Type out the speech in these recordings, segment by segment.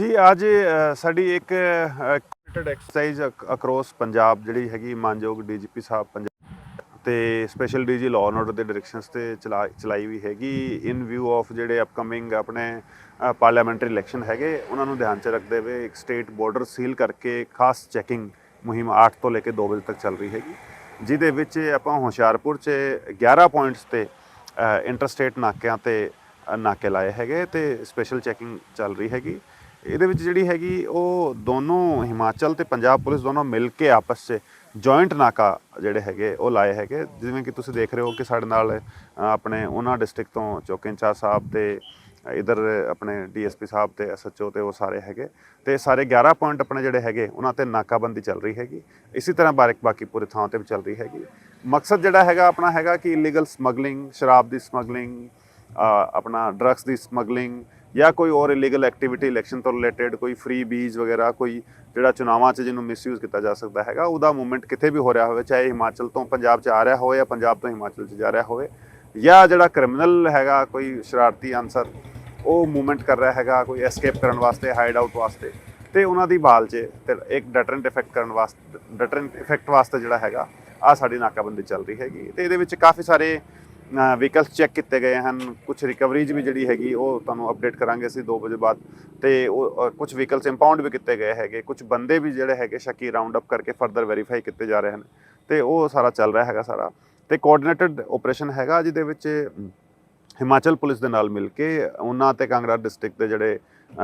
ਜੀ, ਅੱਜ ਸਾਡੀ ਇੱਕ ਕੰਪਿਊਟਰ ਐਕਸਰਸਾਈਜ਼ ਅਕ੍ਰੋਸ ਪੰਜਾਬ ਜਿਹੜੀ ਹੈਗੀ ਮਾਨਯੋਗ ਡੀਜੀਪੀ ਸਾਹਿਬ ਪੰਜਾਬ ਤੇ special DG law and order ਦੇ ਡਾਇਰੈਕਸ਼ਨਸ ਤੇ ਚਲਾ- ਚਲਾਈ ਵੀ ਹੈਗੀ। ਇਨ ਵਿਊ ਆਫ ਜਿਹੜੇ ਅਪਕਮਿੰਗ ਆਪਣੇ ਪਾਰਲੀਮੈਂਟਰੀ ਇਲੈਕਸ਼ਨ ਹੈਗੇ, ਉਹਨਾਂ ਨੂੰ ਧਿਆਨ 'ਚ ਰੱਖਦੇ ਹੋਏ ਇੱਕ ਸਟੇਟ ਬਾਰਡਰ ਸੀਲ ਕਰਕੇ ਖਾਸ ਚੈਕਿੰਗ ਮੁਹਿੰਮ 8 ਤੋਂ ਲੈ ਕੇ 2 ਵਜੇ ਤੱਕ ਚੱਲ ਰਹੀ ਹੈਗੀ। ਜਿਹਦੇ ਵਿੱਚ ਆਪਾਂ ਹੁਸ਼ਿਆਰਪੁਰ 'ਚ 11 ਪੁਆਇੰਟਸ ਤੇ ਇੰਟਰਸਟੇਟ ਨਾਕਿਆਂ ਤੇ ਨਾਕੇ ਲਾਏ ਹੈਗੇ ਤੇ ਸਪੈਸ਼ਲ ਚੈਕਿੰਗ ਚੱਲ ਰਹੀ ਹੈਗੀ। ਇਹਦੇ ਵਿੱਚ ਜਿਹੜੀ ਹੈਗੀ ਉਹ ਦੋਨੋਂ ਹਿਮਾਚਲ ਤੇ ਪੰਜਾਬ ਪੁਲਿਸ ਦੋਨੋਂ ਮਿਲ ਕੇ ਆਪਸ 'ਚ ਜੁਆਇੰਟ ਨਾਕਾ ਜਿਹੜੇ ਹੈਗੇ ਉਹ ਲਾਏ ਹੈਗੇ। ਜਿਵੇਂ ਕਿ ਤੁਸੀਂ ਦੇਖ ਰਹੇ ਹੋ ਕਿ ਸਾਡੇ ਨਾਲ ਆਪਣੇ ਉਹਨਾਂ ਡਿਸਟ੍ਰਿਕਟ ਤੋਂ ਚੌਕਿੰਚਾ ਸਾਹਿਬ ਤੇ ਇਧਰ ਆਪਣੇ ਡੀਐਸਪੀ ਸਾਹਿਬ ਤੇ ਐਸਐਚਓ ਤੇ ਉਹ ਸਾਰੇ ਹੈਗੇ। ਤੇ ਸਾਰੇ 11 ਪੁਆਇੰਟ ਆਪਣੇ ਜਿਹੜੇ ਹੈਗੇ, ਉਹਨਾਂ ਤੇ ਨਾਕਾਬੰਦੀ ਚੱਲ ਰਹੀ ਹੈਗੀ। ਇਸੇ ਤਰ੍ਹਾਂ ਬਾਰਕ ਬਾਕੀ ਪੂਰੇ ਥਾਂ ਤੇ ਵੀ ਚੱਲ ਰਹੀ ਹੈਗੀ। ਮਕਸਦ ਜਿਹੜਾ ਹੈਗਾ ਆਪਣਾ ਹੈਗਾ ਕਿ ਇਲੀਗਲ ਸਮਗਲਿੰਗ ਸ਼ਰਾਬ ਦੀ ਸਮਗਲਿੰਗ ਆਪਣਾ ਡਰੱਗਸ ਦੀ ਸਮਗਲਿੰਗ ਜਾਂ ਕੋਈ ਹੋਰ ਇਲੀਗਲ ਐਕਟੀਵਿਟੀ ਇਲੈਕਸ਼ਨ ਤੋਂ ਰਿਲੇਟਡ ਕੋਈ ਫ੍ਰੀ ਬੀਜ ਵਗੈਰਾ, ਕੋਈ ਜਿਹੜਾ ਚੁਣਾਵਾਂ 'ਚ ਜਿਹਨੂੰ ਮਿਸਯੂਜ਼ ਕੀਤਾ ਜਾ ਸਕਦਾ ਹੈਗਾ, ਉਹਦਾ ਮੂਵਮੈਂਟ ਕਿਤੇ ਵੀ ਹੋ ਰਿਹਾ ਹੋਵੇ, ਚਾਹੇ ਹਿਮਾਚਲ ਤੋਂ ਪੰਜਾਬ 'ਚ ਆ ਰਿਹਾ ਹੋਵੇ ਜਾਂ ਪੰਜਾਬ ਤੋਂ ਹਿਮਾਚਲ 'ਚ ਜਾ ਰਿਹਾ ਹੋਵੇ, ਜਾਂ ਜਿਹੜਾ ਕ੍ਰਿਮੀਨਲ ਹੈਗਾ, ਕੋਈ ਸ਼ਰਾਰਤੀ ਅਨਸਰ, ਉਹ ਮੂਵਮੈਂਟ ਕਰ ਰਿਹਾ ਹੈਗਾ, ਕੋਈ ਐਸਕੇਪ ਕਰਨ ਵਾਸਤੇ ਹਾਈਡ ਆਊਟ ਵਾਸਤੇ, ਤੇ ਉਹਨਾਂ ਦੀ ਬਾਲ 'ਚ ਤੇ ਇੱਕ ਡਟਰੈਂਟ ਇਫੈਕਟ ਕਰਨ ਵਾਸਤੇ ਡਟਰੈਂਟ ਇਫੈਕਟ ਵਾਸਤੇ ਜਿਹੜਾ ਹੈਗਾ ਆ ਸਾਡੀ ਨਾਕਾਬੰਦੀ ਚੱਲ ਰਹੀ ਹੈਗੀ। ਤੇ ਇਹਦੇ ਵਿੱਚ ਕਾਫੀ ਸਾਰੇ ਵਹੀਕਲਸ ਚੈੱਕ ਕੀਤੇ ਗਏ ਹਨ। ਕੁਝ ਰਿਕਵਰੀਜ ਵੀ ਜਿਹੜੀ ਹੈਗੀ, ਉਹ ਤੁਹਾਨੂੰ ਅਪਡੇਟ ਕਰਾਂਗੇ ਅਸੀਂ 2 ਵਜੇ ਬਾਅਦ। ਤੇ ਉਹ ਕੁਝ ਵਹੀਕਲਸ ਇੰਪਾਊਂਡ ਵੀ ਕੀਤੇ ਗਏ ਹੈਗੇ। ਕੁਝ ਬੰਦੇ ਵੀ ਜਿਹੜੇ ਹੈਗੇ ਸ਼ੱਕੀ ਰਾਉਂਡ ਅਪ ਕਰਕੇ ਫਰਦਰ ਵੈਰੀਫਾਈ ਕੀਤੇ ਜਾ ਰਹੇ ਹਨ। ਤੇ ਉਹ ਸਾਰਾ ਚੱਲ ਰਿਹਾ ਹੈਗਾ ਸਾਰਾ। ਤੇ ਕੋਆਰਡੀਨੇਟਡ ਆਪਰੇਸ਼ਨ ਹੈਗਾ ਜਿਹਦੇ ਵਿੱਚ। ਹਿਮਾਚਲ ਪੁਲਿਸ ਦੇ ਨਾਲ ਮਿਲ ਕੇ, ਉਹਨਾਂ ਤੇ ਕਾਂਗੜਾ ਡਿਸਟ੍ਰਿਕਟ ਦੇ ਜਿਹੜੇ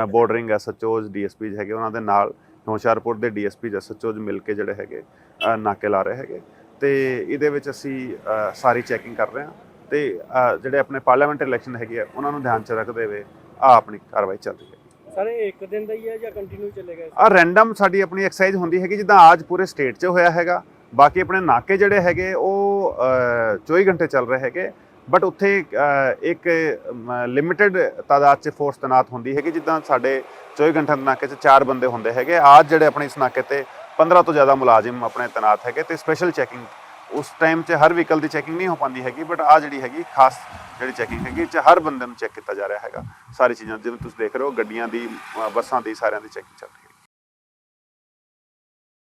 ਬਾਰਡਰਿੰਗ ਐਸਐਚਓਜ਼, ਡੀਐਸਪੀਜ਼ ਹੈਗੇ, ਉਹਨਾਂ ਦੇ ਨਾਲ ਹੁਸ਼ਿਆਰਪੁਰ ਦੇ ਡੀਐਸਪੀਜ਼ ਐਸਐਚਓਜ਼ ਮਿਲ ਕੇ ਜਿਹੜੇ ਹੈਗੇ ਨਾਕੇ ਲਾ ਰਹੇ ਹੈਗੇ। ਤੇ ਇਹਦੇ ਵਿੱਚ ਅਸੀਂ ਸਾਰੀ ਚੈਕਿੰਗ ਕਰ ਰਹੇ ਹਾਂ। ਤੇ ਜਿਹੜੇ ਆਪਣੇ ਪਾਰਲੀਮੈਂਟ ਇਲੈਕਸ਼ਨ ਹੈਗੇ ਆ ਉਹਨਾਂ ਨੂੰ ਧਿਆਨ ਚ ਰੱਖਦੇ ਹੋਏ ਆ ਆਪਣੀ ਕਾਰਵਾਈ ਚੱਲ ਰਹੀ ਹੈ ਸਰ ਇਹ ਇੱਕ ਦਿਨ ਦਾ ਹੀ ਹੈ ਜਾਂ ਕੰਟੀਨਿਊ ਚੱਲੇਗਾ? ਆ ਰੈਂਡਮ ਸਾਡੀ ਆਪਣੀ ਐਕਸਰਸਾਈਜ਼ ਹੁੰਦੀ ਹੈਗੀ ਜਿੱਦਾਂ ਅੱਜ ਪੂਰੇ ਸਟੇਟ 'ਚ ਹੋਇਆ ਹੈਗਾ ਬਾਕੀ ਆਪਣੇ ਨਾਕੇ ਜਿਹੜੇ ਹੈਗੇ ਉਹ ਅ, 24 ਘੰਟੇ ਚੱਲ ਰਹੇ ਹੈਗੇ ਬਟ ਉੱਥੇ ਇੱਕ ਲਿਮਿਟਿਡ ਤਾਦਾਦ 'ਚ ਫੋਰਸ ਤੈਨਾਤ ਹੁੰਦੀ ਹੈਗੀ ਜਿੱਦਾਂ ਸਾਡੇ 24 ਘੰਟੇ ਦੇ ਨਾਕੇ 'ਚ ਚਾਰ ਬੰਦੇ ਹੁੰਦੇ ਹੈਗੇ ਅੱਜ ਜਿਹੜੇ ਆਪਣੇ ਇਸ ਨਾਕੇ ਤੇ 15 ਤੋਂ ਜ਼ਿਆਦਾ ਮੁਲਾਜ਼ਮ ਆਪਣੇ ਤੈਨਾਤ ਹੈਗੇ ਤੇ ਸਪੈਸ਼ਲ ਚੈਕਿੰਗ ਉਸ ਟਾਈਮ 'ਚ ਹਰ ਵਹੀਕਲ ਦੀ ਚੈਕਿੰਗ ਨਹੀਂ ਹੋ ਪਾਉਂਦੀ ਹੈਗੀ ਬਟ ਆ ਜਿਹੜੀ ਹੈਗੀ ਖਾਸ ਜਿਹੜੀ ਚੈਕਿੰਗ ਹੈਗੀ ਇਹ 'ਚ ਹਰ ਬੰਦੇ ਨੂੰ ਚੈੱਕ ਕੀਤਾ ਜਾ ਰਿਹਾ ਹੈਗਾ। ਸਾਰੀ ਚੀਜ਼ਾਂ ਜਿਵੇਂ ਤੁਸੀਂ ਦੇਖ ਰਹੇ ਹੋ ਗੱਡੀਆਂ ਦੀ ਅ, ਬੱਸਾਂ ਦੀ ਸਾਰਿਆਂ ਦੀ ਚੈਕਿੰਗ ਚੱਲ ਰਹੀ ਹੈ।